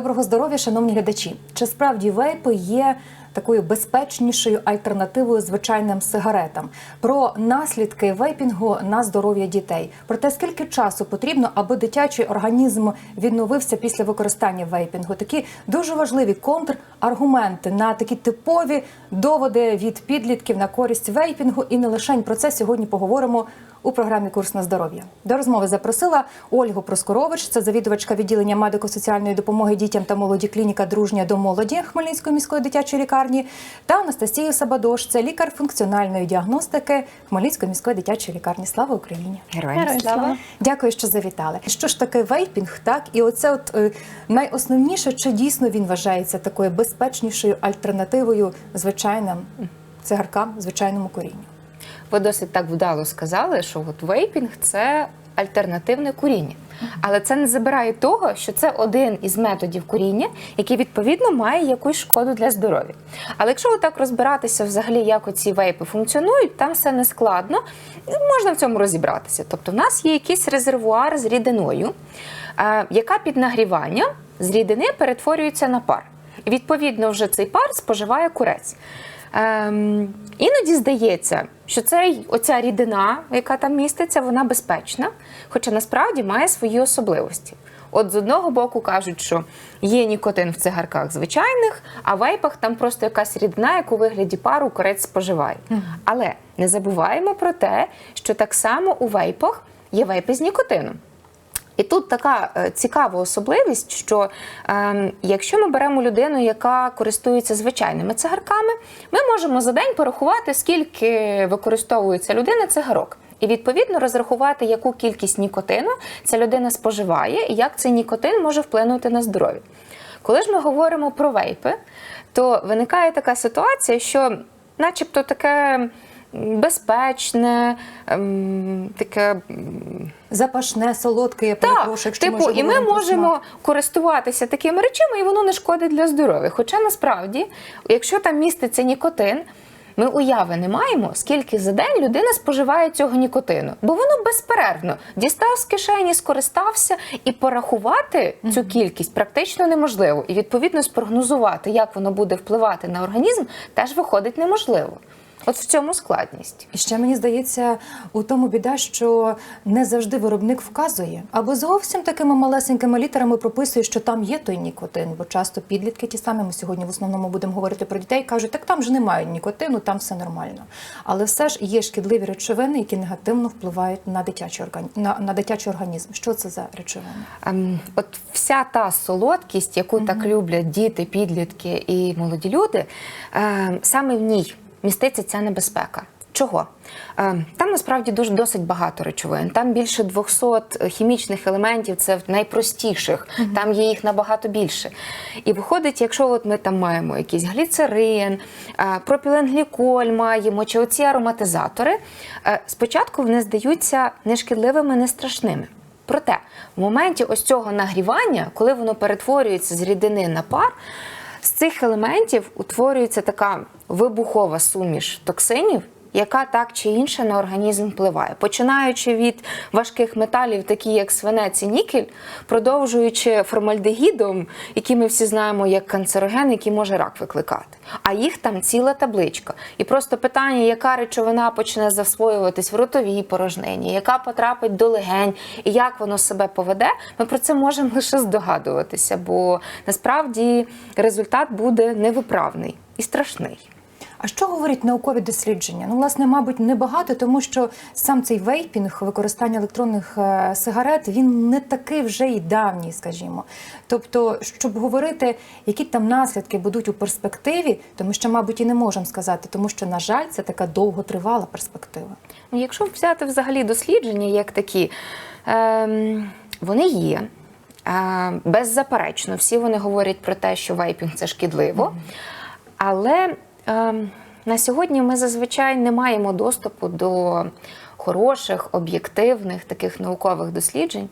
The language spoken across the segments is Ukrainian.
Доброго здоров'я, шановні глядачі. Чи справді вейпи є такою безпечнішою альтернативою звичайним сигаретам? Про наслідки вейпінгу на здоров'я дітей. Про те, скільки часу потрібно, аби дитячий організм відновився після використання вейпінгу. Такі дуже важливі контраргументи на такі типові доводи від підлітків на користь вейпінгу. І не лише про це сьогодні поговоримо у програмі Курс на здоров'я. До розмови запросила Ольгу Проскорович, це завідувачка відділення медико-соціальної допомоги дітям та молоді клініка Дружня до молоді Хмельницької міської дитячої лікарні, та Анастасію Сабадош, це лікар функціональної діагностики Хмельницької міської дитячої лікарні. Слава Україні! Героям Героям слава. слава. Дякую, що завітали. Що ж таке вейпінг? Так, і оце от е, найосновніше, чи дійсно він вважається такою безпечнішою альтернативою звичайним цигаркам, звичайному курінню. Ви досить так вдало сказали, що от вейпінг це альтернативне куріння. Але це не забирає того, що це один із методів куріння, який відповідно має якусь шкоду для здоров'я. Але якщо отак розбиратися взагалі, як оці вейпи функціонують, там все не складно, можна в цьому розібратися. Тобто, в нас є якийсь резервуар з рідиною, е, яка під нагріванням з рідини перетворюється на пар. І відповідно вже цей пар споживає курець. Ем, іноді здається, що цей, оця рідина, яка там міститься, вона безпечна, хоча насправді має свої особливості. От з одного боку кажуть, що є нікотин в цигарках звичайних, а в вейпах там просто якась рідина, яку вигляді пару корець споживає. Але не забуваємо про те, що так само у вейпах є вейпи з нікотином. І тут така е, цікава особливість, що е, якщо ми беремо людину, яка користується звичайними цигарками, ми можемо за день порахувати, скільки використовується людина цигарок. І відповідно розрахувати, яку кількість нікотину ця людина споживає, і як цей нікотин може вплинути на здоров'я. Коли ж ми говоримо про вейпи, то виникає така ситуація, що, начебто, таке безпечне, ем, таке Запашне, солодке, я так, перепрошую, якщо типу, вже і ми можемо смак. користуватися такими речами, і воно не шкодить для здоров'я. Хоча насправді, якщо там міститься нікотин, ми уяви не маємо, скільки за день людина споживає цього нікотину, бо воно безперервно дістав з кишені, скористався, і порахувати цю кількість практично неможливо. І відповідно спрогнозувати, як воно буде впливати на організм, теж виходить неможливо. От в цьому складність. І ще мені здається, у тому біда, що не завжди виробник вказує, або зовсім такими малесенькими літерами прописує, що там є той нікотин, бо часто підлітки ті самі, ми сьогодні в основному будемо говорити про дітей, кажуть, так там ж немає нікотину, там все нормально. Але все ж є шкідливі речовини, які негативно впливають на дитячий орган... на, на дитячий організм. Що це за речовини? Ем, От вся та солодкість, яку так люблять діти, підлітки і молоді люди, ем, саме в ній міститься ця небезпека. Чого? Ем, Там насправді дуже досить багато речовин. Там більше 200 хімічних елементів, це в найпростіших, там є їх набагато більше. І виходить, якщо от ми там маємо якийсь гліцерин, е, пропіленгліколь маємо, чи оці ароматизатори, е, спочатку вони здаються нешкідливими, не страшними. Проте, в моменті ось цього нагрівання, коли воно перетворюється з рідини на пар, з цих елементів утворюється така вибухова суміш токсинів, яка так чи інше на організм впливає, починаючи від важких металів, такі як свинець і нікель, продовжуючи формальдегідом, який ми всі знаємо як канцероген, який може рак викликати. А їх там ціла табличка. І просто питання, яка речовина почне засвоюватись в ротовій порожнині, яка потрапить до легень, і як воно себе поведе, ми про це можемо лише здогадуватися, бо насправді результат буде невиправний і страшний. А що говорять наукові дослідження? Ну, власне, мабуть, небагато, тому що сам цей вейпінг, використання електронних е, сигарет, він не такий вже й давній, скажімо. Тобто, щоб говорити, які там наслідки будуть у перспективі, то ми ще, мабуть, і не можемо сказати, тому що, на жаль, це така довготривала перспектива. Ну, якщо взяти взагалі дослідження як такі, ем, вони є. Е, беззаперечно, всі вони говорять про те, що вейпінг це шкідливо. Але на сьогодні ми зазвичай не маємо доступу до хороших, об'єктивних таких наукових досліджень.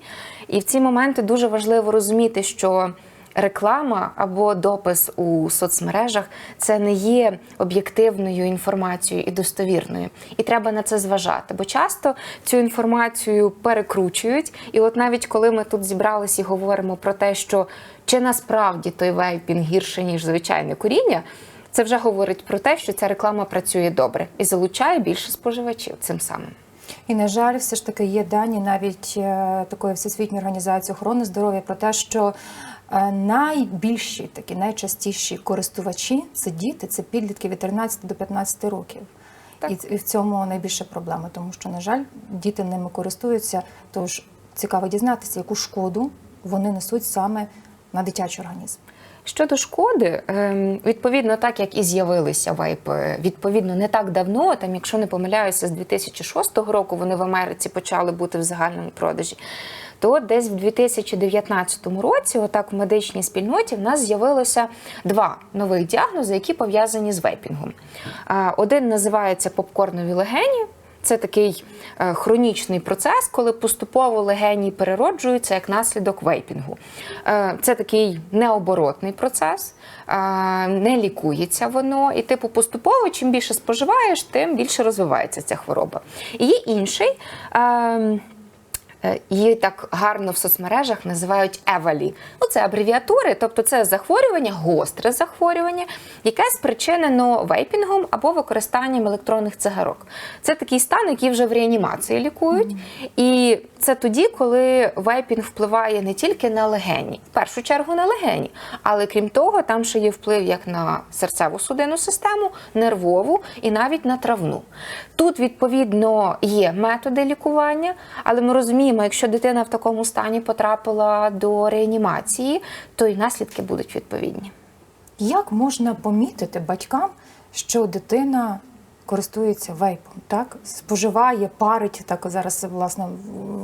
І в ці моменти дуже важливо розуміти, що реклама або допис у соцмережах це не є об'єктивною інформацією і достовірною. І треба на це зважати, бо часто цю інформацію перекручують. І от навіть коли ми тут зібралися і говоримо про те, що чи насправді той вейпінг гірше, ніж звичайне куріння. Це вже говорить про те, що ця реклама працює добре і залучає більше споживачів цим самим. І на жаль, все ж таки є дані навіть е, такої всесвітньої організації охорони здоров'я про те, що е, найбільші такі найчастіші користувачі це діти, це підлітки від 13 до 15 років. Так. І в цьому найбільша проблема, тому що, на жаль, діти ними користуються. Тож цікаво дізнатися, яку шкоду вони несуть саме на дитячий організм. Щодо шкоди, ем, відповідно, так як і з'явилися вейпи, відповідно, не так давно, там, якщо не помиляюся, з 2006 року вони в Америці почали бути в загальному продажі. То десь в 2019 році, отак в медичній спільноті, в нас з'явилося два нових діагнози, які пов'язані з вейпінгом. Один називається попкорнові легені. Це такий е, хронічний процес, коли поступово легені перероджуються як наслідок вейпінгу. Е, це такий необоротний процес, е, не лікується воно, і типу поступово, чим більше споживаєш, тим більше розвивається ця хвороба. І є інший. Е, Її так гарно в соцмережах називають евалі. Ну, це абревіатури, тобто це захворювання, гостре захворювання, яке спричинено вейпінгом або використанням електронних цигарок. Це такий стан, який вже в реанімації лікують. І це тоді, коли вейпінг впливає не тільки на легені, в першу чергу на легені, але крім того, там ще є вплив як на серцеву судинну систему, нервову і навіть на травну. Тут, відповідно, є методи лікування, але ми розуміємо, якщо дитина в такому стані потрапила до реанімації, то і наслідки будуть відповідні. Як можна помітити батькам, що дитина користується вейпом, так споживає, парить так зараз власне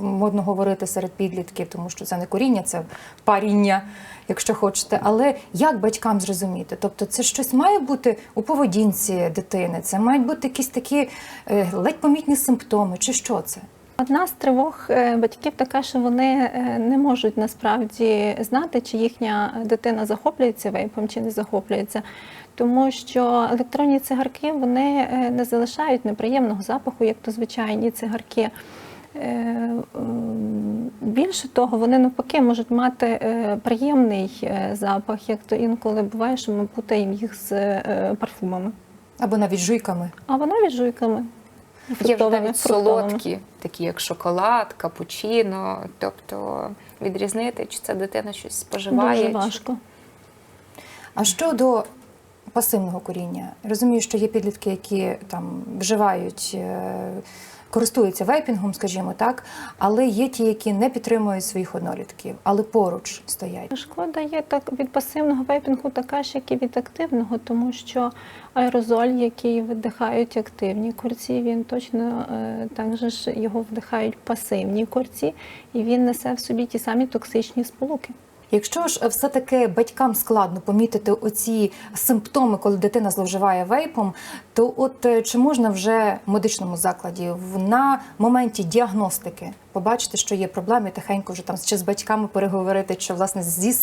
модно говорити серед підлітків, тому що це не коріння, це паріння, якщо хочете. Але як батькам зрозуміти? Тобто, це щось має бути у поведінці дитини, це мають бути якісь такі е, ледь помітні симптоми, чи що це? Одна з тривог е, батьків така, що вони е, не можуть насправді знати, чи їхня дитина захоплюється вейпом, чи не захоплюється. Тому що електронні цигарки вони е, не залишають неприємного запаху, як то звичайні цигарки. Більше того, вони навпаки можуть мати приємний запах, як то інколи буває, що ми путаємо їх з парфумами. Або навіть жуйками. А вона жуйками. Є вже навіть солодкі, такі як шоколад, капучино, тобто відрізнити, чи ця дитина щось споживає. Дуже чи- важко. А щодо пасивного коріння, розумію, що є підлітки, які там вживають, е, користуються вейпінгом, скажімо так, але є ті, які не підтримують своїх однолітків, але поруч стоять. Шкода є так від пасивного вейпінгу така ж, як і від активного, тому що аерозоль, який видихають активні курці, він точно е, так же ж його вдихають пасивні курці, і він несе в собі ті самі токсичні сполуки. Якщо ж все-таки батькам складно помітити оці симптоми, коли дитина зловживає вейпом, то от е, чи можна вже в медичному закладі на моменті діагностики побачити, що є проблеми, і тихенько вже там чи з батьками переговорити, чи власне зі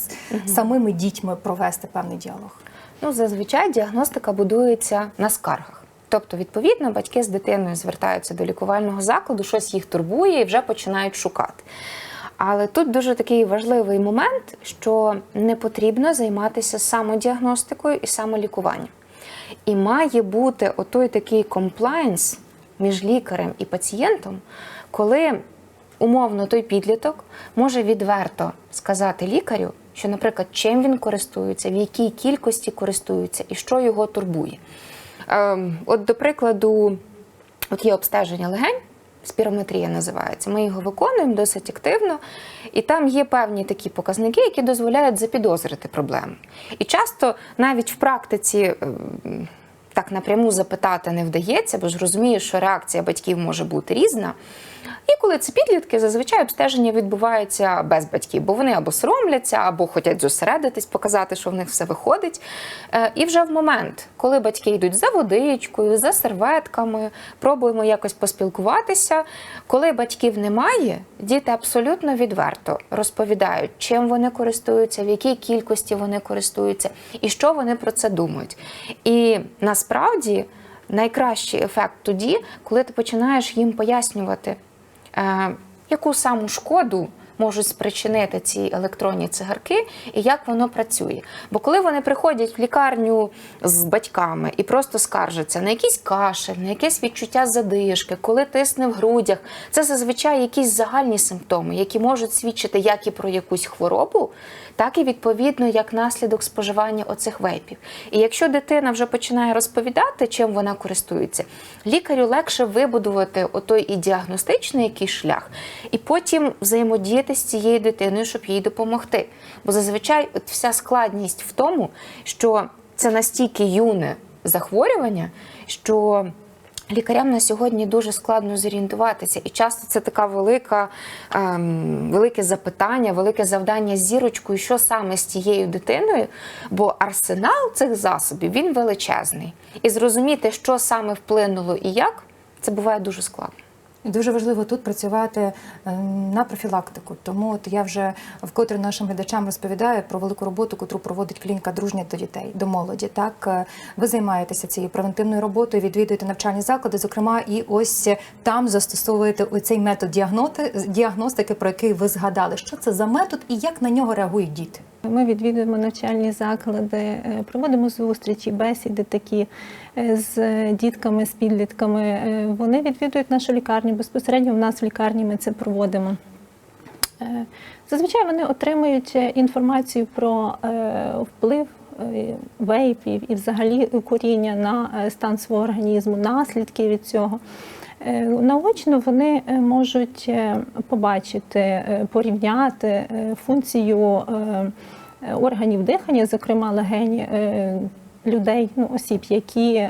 самими дітьми провести певний діалог? Ну, зазвичай діагностика будується на скаргах. Тобто, відповідно, батьки з дитиною звертаються до лікувального закладу, щось їх турбує і вже починають шукати. Але тут дуже такий важливий момент, що не потрібно займатися самодіагностикою і самолікуванням. І має бути отой такий комплайнс між лікарем і пацієнтом, коли умовно той підліток може відверто сказати лікарю, що, наприклад, чим він користується, в якій кількості користується і що його турбує. Ем, от, до прикладу, от є обстеження легень. Спірометрія називається. Ми його виконуємо досить активно, і там є певні такі показники, які дозволяють запідозрити проблему. І часто навіть в практиці ем, так напряму запитати не вдається, бо ж розумієш, що реакція батьків може бути різна. І коли це підлітки, зазвичай обстеження відбувається без батьків, бо вони або соромляться, або хочуть зосередитись, показати, що в них все виходить. Е, І вже в момент, коли батьки йдуть за водичкою, за серветками, пробуємо якось поспілкуватися. Коли батьків немає, діти абсолютно відверто розповідають, чим вони користуються, в якій кількості вони користуються і що вони про це думають. І насправді найкращий ефект тоді, коли ти починаєш їм пояснювати, яку саму шкоду можуть спричинити ці електронні цигарки і як воно працює. Бо коли вони приходять в лікарню з батьками і просто скаржаться на якийсь кашель, на якесь відчуття задишки, коли тисне в грудях, це зазвичай якісь загальні симптоми, які можуть свідчити як і про якусь хворобу, так і відповідно як наслідок споживання оцих вейпів. І якщо дитина вже починає розповідати, чим вона користується, лікарю легше вибудувати отой і діагностичний якийсь шлях, і потім взаємодіяти з цією дитиною, щоб їй допомогти. Бо зазвичай от вся складність в тому, що це настільки юне захворювання, що Лікарям на сьогодні дуже складно зорієнтуватися, і часто це така велика, ем, велике запитання, велике завдання з зірочкою, що саме з тією дитиною, бо арсенал цих засобів він величезний. І зрозуміти, що саме вплинуло і як, це буває дуже складно. Дуже важливо тут працювати е, на профілактику. Тому от я вже вкотре нашим глядачам розповідаю про велику роботу, яку проводить клініка дружня до дітей, до молоді. Так е, ви займаєтеся цією превентивною роботою, відвідуєте навчальні заклади. Зокрема, і ось там застосовуєте оцей метод діагностики, про який ви згадали. Що це за метод і як на нього реагують діти? Ми відвідуємо навчальні заклади, е, проводимо зустрічі, бесіди такі е, з дітками, з підлітками. Е, Вони відвідують нашу лікарню. Безпосередньо в нас в лікарні ми це проводимо. Зазвичай вони отримують інформацію про вплив вейпів і взагалі куріння на стан свого організму, наслідки від цього. Е, Наочно вони е, можуть е, побачити, порівняти функцію органів дихання, зокрема легені е, людей, ну, осіб, які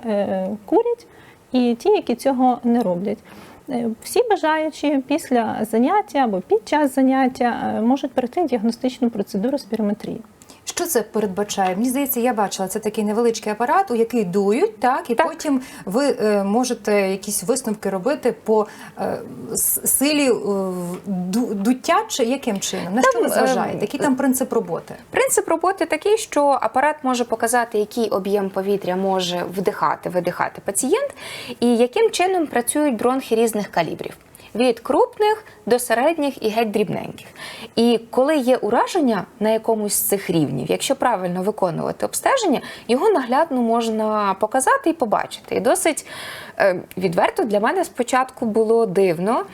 курять, і ті, які цього не роблять. Всі бажаючі після заняття або під час заняття можуть пройти діагностичну процедуру спірометрії. Що це передбачає? Мені здається, я бачила це такий невеличкий апарат, у який дують, так і Так. потім ви е, можете якісь висновки робити по е, силі е, дуття чи яким чином? На що ви Там, зважаєте? Який там принцип роботи? Принцип роботи такий, що апарат може показати, який об'єм повітря може вдихати, видихати пацієнт, і яким чином працюють бронхи різних калібрів. Від крупних до середніх і геть дрібненьких. І коли є ураження на якомусь з цих рівнів, якщо правильно виконувати обстеження, його наглядно можна показати і побачити. І досить е, відверто для мене спочатку було дивно.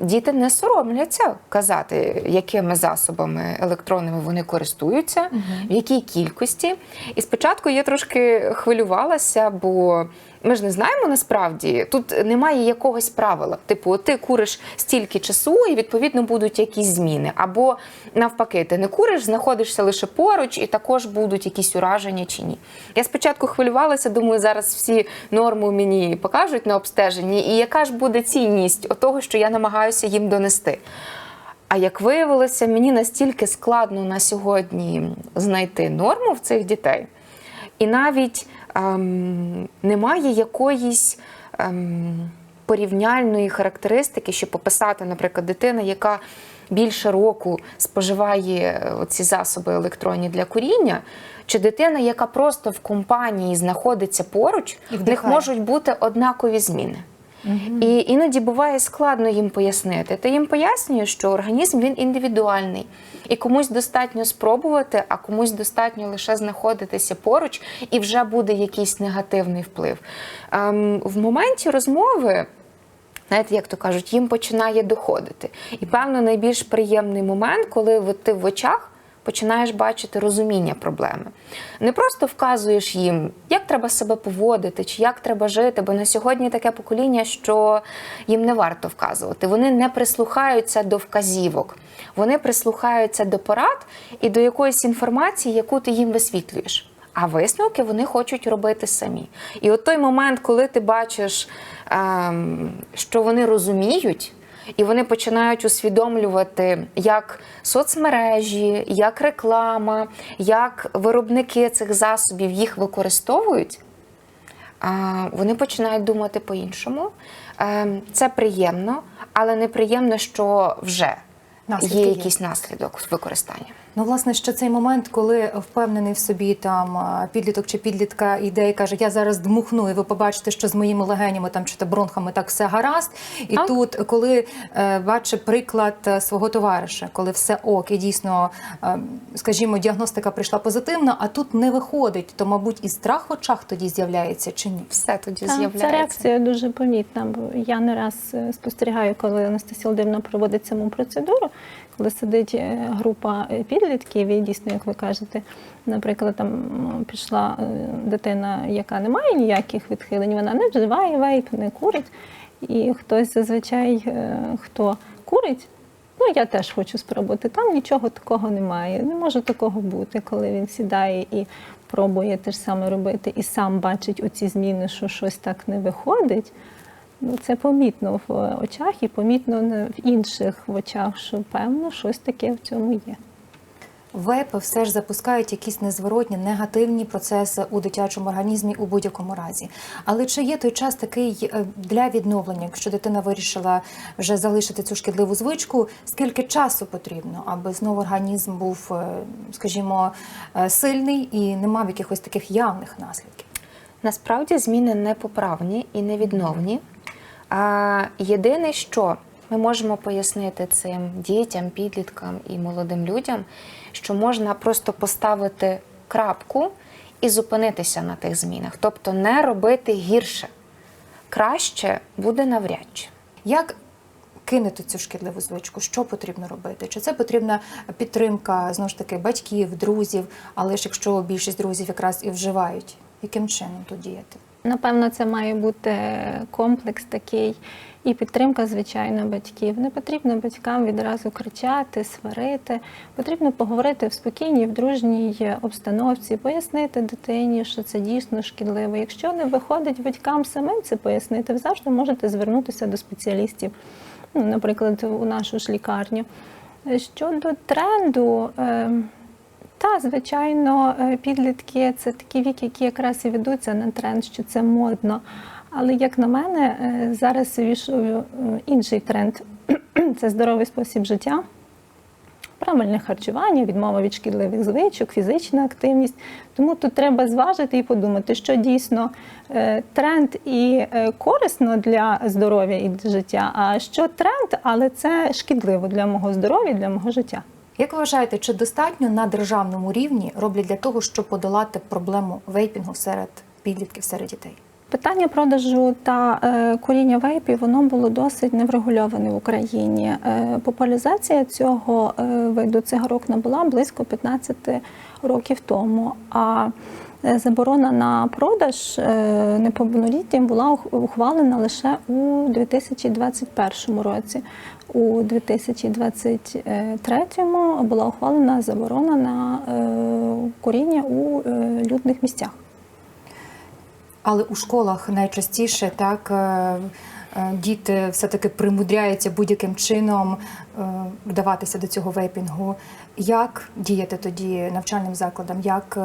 Діти не соромляться казати, якими засобами електронними вони користуються, в якій кількості. І спочатку я трошки хвилювалася, бо ми ж не знаємо насправді. Тут немає якогось правила. Типу, ти куриш стільки часу, і відповідно будуть якісь зміни. Або навпаки, ти не куриш, знаходишся лише поруч, і також будуть якісь ураження чи ні. Я спочатку хвилювалася, думаю, зараз всі норму мені покажуть на обстеженні, і яка ж буде цінність того, що я намагаюся їм донести. А як виявилося, мені настільки складно на сьогодні знайти норму в цих дітей, і навіть ем, немає якоїсь ем, порівняльної характеристики, щоб описати, наприклад, дитина, яка більше року споживає ці засоби електронні для куріння, чи дитина, яка просто в компанії знаходиться поруч, І в них можуть бути однакові зміни. І іноді буває складно їм пояснити. Ти їм пояснюєш, що організм він індивідуальний, і комусь достатньо спробувати, а комусь достатньо лише знаходитися поруч, і вже буде якийсь негативний вплив. Ем, в моменті розмови. Знаєте, як то кажуть, їм починає доходити. І певно, найбільш приємний момент, коли ти в очах починаєш бачити розуміння проблеми. Не просто вказуєш їм, як треба себе поводити, чи як треба жити, бо на сьогодні таке покоління, що їм не варто вказувати. Вони не прислухаються до вказівок, вони прислухаються до порад і до якоїсь інформації, яку ти їм висвітлюєш. А висновки вони хочуть робити самі. І от той момент, коли ти бачиш, ем, що вони розуміють, І вони починають усвідомлювати, як соцмережі, як реклама, як виробники цих засобів їх використовують. Вони починають думати по-іншому. Ем, Це приємно, але неприємно, що вже Наслідки є. якийсь наслідок використання. Ну, власне, що цей момент, коли впевнений в собі там підліток чи підлітка іде і каже, я зараз дмухну, і ви побачите, що з моїми легенями там чи то бронхами так все гаразд. І Так. тут, коли е, бачить приклад е, свого товариша, коли все ок, і дійсно, е, скажімо, діагностика прийшла позитивна, а тут не виходить, то, мабуть, і страх в очах тоді з'являється чи ні? Все тоді Так, з'являється. Ця реакція дуже помітна. Бо я не раз е, спостерігаю, коли Анастасія Володимирівна проводить саму процедуру, коли сидить е, група е, підлітків, і дійсно, як ви кажете, наприклад, там пішла е, дитина, яка не має ніяких відхилень, вона не вживає вейп, не курить. І хтось зазвичай, хто курить, ну я теж хочу спробувати. Там нічого такого немає. Не може такого бути, коли він сідає і пробує те ж саме робити, і сам бачить оці зміни, що щось так не виходить. Ну, це помітно в е, очах і помітно в інших в очах, що певно щось таке в цьому є. Вейпи все ж запускають якісь незворотні негативні процеси у дитячому організмі у будь-якому разі. Але чи є той час такий е, для відновлення, якщо дитина вирішила вже залишити цю шкідливу звичку, скільки часу потрібно, аби знову організм був, е, скажімо, сильний і не мав якихось таких явних наслідків? Насправді зміни непоправні і невідновні. А, єдине, що ми можемо пояснити цим дітям, підліткам і молодим людям, що можна просто поставити крапку і зупинитися на тих змінах, тобто не робити гірше. Краще буде навряд чи. Як кинути цю шкідливу звичку? Що потрібно робити? Чи це потрібна підтримка знову ж таки батьків, друзів? Але ж якщо більшість друзів якраз і вживають, яким чином тут діяти? Напевно, це має бути комплекс такий і підтримка, звичайно, батьків. Не потрібно батькам відразу кричати, сварити. Потрібно поговорити в спокійній, в дружній обстановці, пояснити дитині, що це дійсно шкідливо. Якщо не виходить батькам самим це пояснити, ви завжди можете звернутися до спеціалістів, ну, наприклад, у нашу ж лікарню. Щодо тренду. Та, звичайно, е, підлітки це такий вік, які якраз і ведуться на тренд, що це модно. Але як на мене, е, зараз війшов е, інший тренд це здоровий спосіб життя, правильне харчування, відмова від шкідливих звичок, фізична активність. Тому тут треба зважити і подумати, що дійсно тренд і корисно для здоров'я і життя, а що тренд, але це шкідливо для мого здоров'я, для мого життя. Як ви вважаєте, чи достатньо на державному рівні роблять для того, щоб подолати проблему вейпінгу серед підлітків, серед дітей? Питання продажу та е, куріння вейпів воно було досить неврегульоване в Україні. Е, популяризація цього е, виду цигарок набула близько 15 років тому. А заборона на продаж неповнолітнім була ухвалена лише у 2021 році. У 2023 була ухвалена заборона на куріння у людних місцях. Але у школах найчастіше так е, е, діти все-таки примудряються будь-яким чином е, вдаватися до цього вейпінгу. Як діяти тоді навчальним закладам, як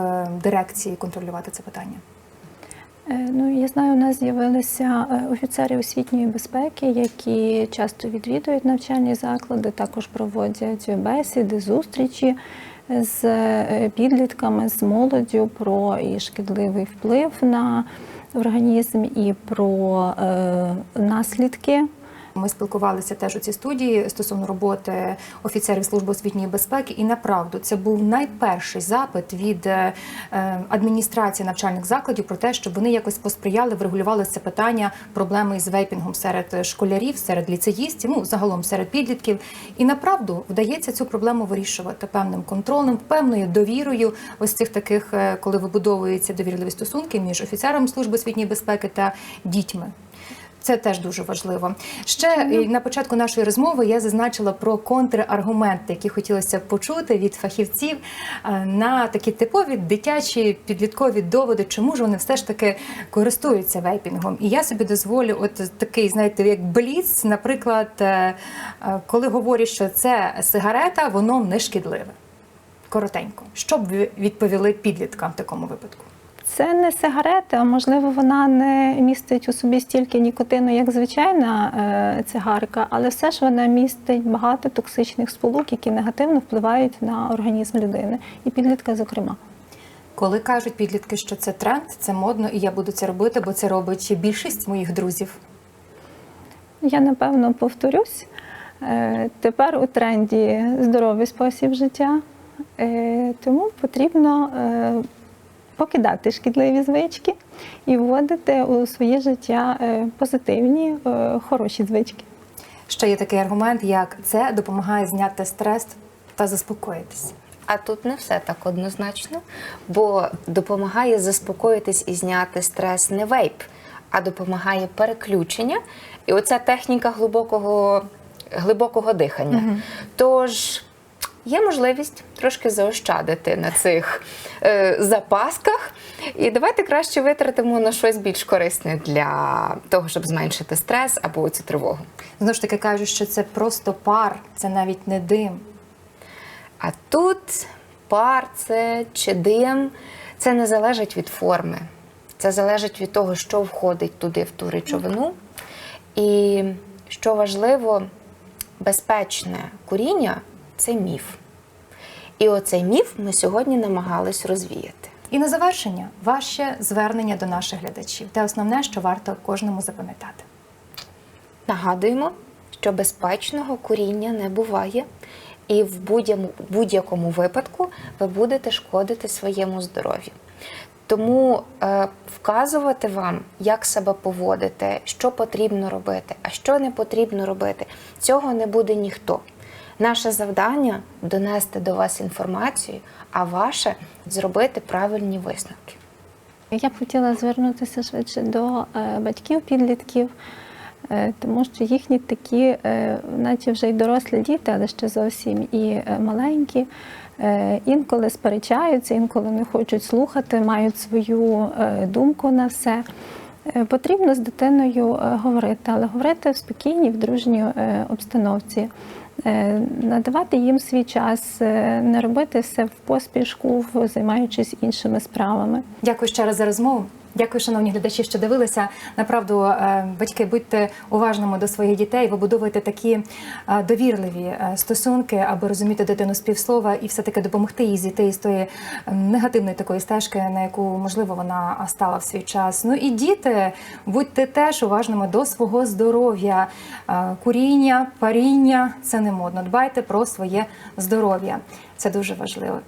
дирекції контролювати це питання? Ну, я знаю, у нас з'явилися офіцери освітньої безпеки, які часто відвідують навчальні заклади, також проводять бесіди, зустрічі з е, підлітками, з молоддю про і шкідливий вплив на організм і про е, наслідки Ми спілкувалися теж у цій студії стосовно роботи офіцерів служби освітньої безпеки, і направду це був найперший запит від е, адміністрації навчальних закладів про те, щоб вони якось посприяли, врегулювали це питання проблеми із вейпінгом серед школярів, серед ліцеїстів, ну загалом серед підлітків. І направду вдається цю проблему вирішувати певним контролем, певною довірою. Ось цих таких, е, коли вибудовуються довірливі стосунки між офіцером служби освітньої безпеки та дітьми. Це теж дуже важливо. Ще е, на початку нашої розмови я зазначила про контраргументи, які хотілося б почути від фахівців е, на такі типові дитячі підліткові доводи, чому ж вони все ж таки користуються вейпінгом. І я собі дозволю, от такий, знаєте, як бліц, наприклад, е, коли говорять, що це сигарета, воно не шкідливе. Коротенько, що б ви відповіли підліткам в такому випадку? Це не сигарета, а можливо, вона не містить у собі стільки нікотину, як звичайна е, цигарка, але все ж вона містить багато токсичних сполук, які негативно впливають на організм людини і підлітка, зокрема. Коли кажуть підлітки, що це тренд, це модно, і я буду це робити, бо це робить більшість моїх друзів. Я напевно повторюсь. Е, Тепер у тренді здоровий спосіб життя, Е, тому потрібно покидати шкідливі звички і вводити у своє життя е, позитивні, е, хороші звички. Ще є такий аргумент, як це допомагає зняти стрес та заспокоїтися. А тут не все так однозначно, бо допомагає заспокоїтись і зняти стрес не вейп, а допомагає переключення. І оця техніка глибокого, глибокого дихання. Тож є можливість трошки заощадити на цих е, запасках. І давайте краще витратимо на щось більш корисне для того, щоб зменшити стрес або цю тривогу. Знову ж таки кажуть, що це просто пар, це навіть не дим. А тут пар це чи дим, це не залежить від форми. Це залежить від того, що входить туди в ту речовину. І що важливо, безпечне куріння це міф. І оцей міф ми сьогодні намагались розвіяти. І на завершення ваше звернення до наших глядачів. Те основне, що варто кожному запам'ятати. Нагадуємо, що безпечного куріння не буває, і в будь-якому, випадку ви будете шкодити своєму здоров'ю. Тому е, вказувати вам, як себе поводити, що потрібно робити, а що не потрібно робити, цього не буде ніхто. Наше завдання донести до вас інформацію, а ваше зробити правильні висновки. Я б хотіла звернутися швидше до е, батьків підлітків, е, тому що їхні такі, е, наче вже й дорослі діти, але ще зовсім і маленькі. Інколи сперечаються, інколи не хочуть слухати, мають свою думку на все. Потрібно з дитиною говорити, але говорити в спокійній, в дружній обстановці, надавати їм свій час, е, не робити все в поспішку, займаючись іншими справами. Дякую ще раз за розмову. Дякую, шановні глядачі, що дивилися. Направду, е, батьки, будьте уважними до своїх дітей, вибудовуйте такі е, довірливі е, стосунки, аби розуміти дитину з півслова і все-таки допомогти їй зійти із тої негативної такої стежки, на яку можливо вона стала в свій час. Ну і діти, будьте теж уважними до свого здоров'я. Куріння, паріння це не модно. Дбайте про своє здоров'я. Це дуже важливо.